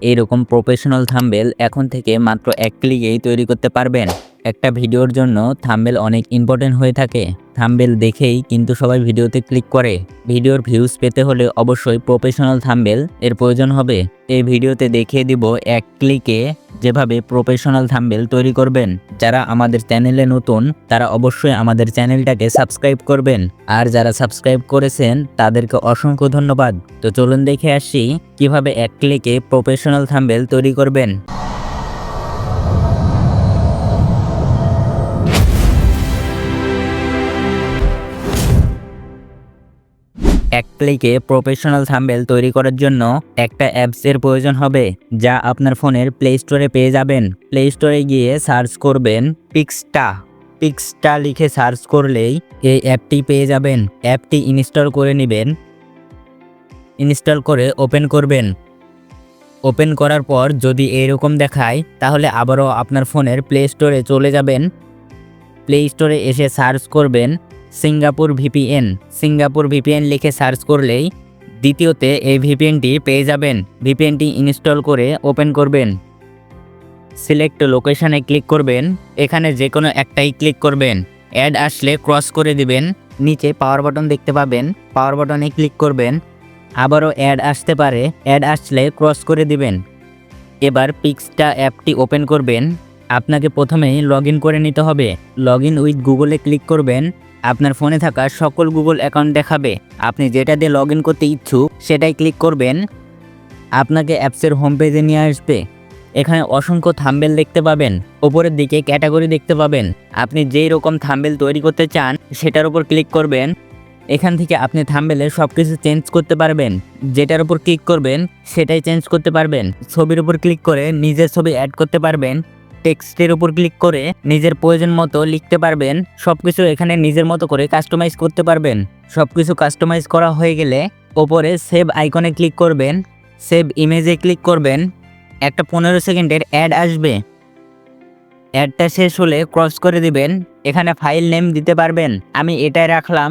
এইরকম professional thumbnail এখন থেকে মাত্র এক ক্লিকেই তৈরি করতে পারবেন। একটা ভিডিওর জন্য থাম্বেল অনেক ইম্পর্টেন্ট হয়ে থাকে। থাম্বেল দেখেই কিন্তু সবাই ভিডিওতে ক্লিক করে। ভিডিওর ভিউজ পেতে হলে অবশ্যই প্রফেশনাল থাম্বেল এর প্রয়োজন হবে। এই ভিডিওতে দেখিয়ে দিব এক ক্লিকে যেভাবে প্রফেশনাল থাম্বেল তৈরি করবেন। যারা আমাদের চ্যানেলে নতুন, তারা অবশ্যই আমাদের চ্যানেলটাকে সাবস্ক্রাইব করবেন। আর যারা সাবস্ক্রাইব করেছেন, তাদেরকে অসংখ্য ধন্যবাদ। তো চলুন দেখে আসি কীভাবে এক ক্লিকে প্রফেশনাল থাম্বেল তৈরি করবেন। এক ক্লিকে প্রফেশনাল থাম্বেল তৈরি করার জন্য একটা অ্যাপসের প্রয়োজন হবে, যা আপনার ফোনের প্লে স্টোরে পেয়ে যাবেন। প্লে স্টোরে গিয়ে সার্চ করবেন পিক্সটা পিক্সটা লিখে সার্চ করলেই এই অ্যাপটি পেয়ে যাবেন। অ্যাপটি ইনস্টল করে নেবেন। ইনস্টল করে ওপেন করবেন। ওপেন করার পর যদি এরকম দেখায়, তাহলে আবারও আপনার ফোনের প্লে স্টোরে চলে যাবেন। প্লে স্টোরে এসে সার্চ করবেন সিঙ্গাপুর ভিপিএন। সিঙ্গাপুর ভিপিএন লিখে সার্চ করলেই দ্বিতীয়তে এই ভিপিএনটি পেয়ে যাবেন। ভিপিএনটি ইনস্টল করে ওপেন করবেন। সিলেক্ট লোকেশানে ক্লিক করবেন। এখানে যে কোনো একটাই ক্লিক করবেন। অ্যাড আসলে ক্রস করে দিবেন। নিচে পাওয়ার বাটন দেখতে পাবেন। পাওয়ার বাটনে ক্লিক করবেন। আবারও অ্যাড আসতে পারে। অ্যাড আসলে ক্রস করে দিবেন। এবার পিক্সটা অ্যাপটি ওপেন করবেন। আপনাকে প্রথমেই লগ করে নিতে হবে। লগ ইন উইথ গুগলে ক্লিক করবেন। আপনার ফোনে থাকা সকল গুগল অ্যাকাউন্ট দেখাবে। আপনি যেটা দিয়ে লগ করতে ইচ্ছুক, সেটাই ক্লিক করবেন। আপনাকে অ্যাপসের হোম পেজে নিয়ে আসবে। এখানে অসংখ্য থাম্বেল দেখতে পাবেন। ওপরের দিকে ক্যাটাগরি দেখতে পাবেন। আপনি যেই রকম থাম্বেল তৈরি করতে চান, সেটার উপর ক্লিক করবেন। এখান থেকে আপনি থাম্বেলে সব কিছু চেঞ্জ করতে পারবেন। যেটার উপর ক্লিক করবেন, সেটাই চেঞ্জ করতে পারবেন। ছবির উপর ক্লিক করে নিজের ছবি অ্যাড করতে পারবেন। টেক্সটের উপর ক্লিক করে নিজের প্রয়োজন মতো লিখতে পারবেন। সব কিছু এখানে নিজের মতো করে কাস্টমাইজ করতে পারবেন। সব কিছু কাস্টমাইজ করা হয়ে গেলে ওপরে সেভ আইকনে ক্লিক করবেন। সেভ ইমেজে ক্লিক করবেন। একটা পনেরো সেকেন্ডের অ্যাড আসবে। অ্যাডটা শেষ হলে ক্রস করে দিবেন। এখানে ফাইল নেম দিতে পারবেন। আমি এটাই রাখলাম।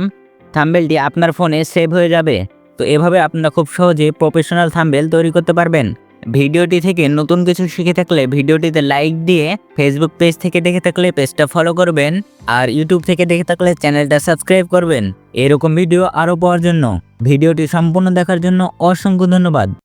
থাম্বেলটি আপনার ফোনে সেভ হয়ে যাবে। তো এভাবে আপনারা খুব সহজে প্রফেশনাল থাম্বেল তৈরি করতে পারবেন। ভিডিওটি থেকে নতুন কিছু শিখে থাকলে ভিডিওটিতে লাইক দিয়ে ফেসবুক পেজ থেকে দেখে থাকলে পেজটা ফলো করবেন আর ইউটিউব থেকে দেখে থাকলে চ্যানেলটা সাবস্ক্রাইব করবেন। এরকম ভিডিও আরও পাওয়ার জন্য। ভিডিওটি সম্পূর্ণ দেখার জন্য অসংখ্য ধন্যবাদ।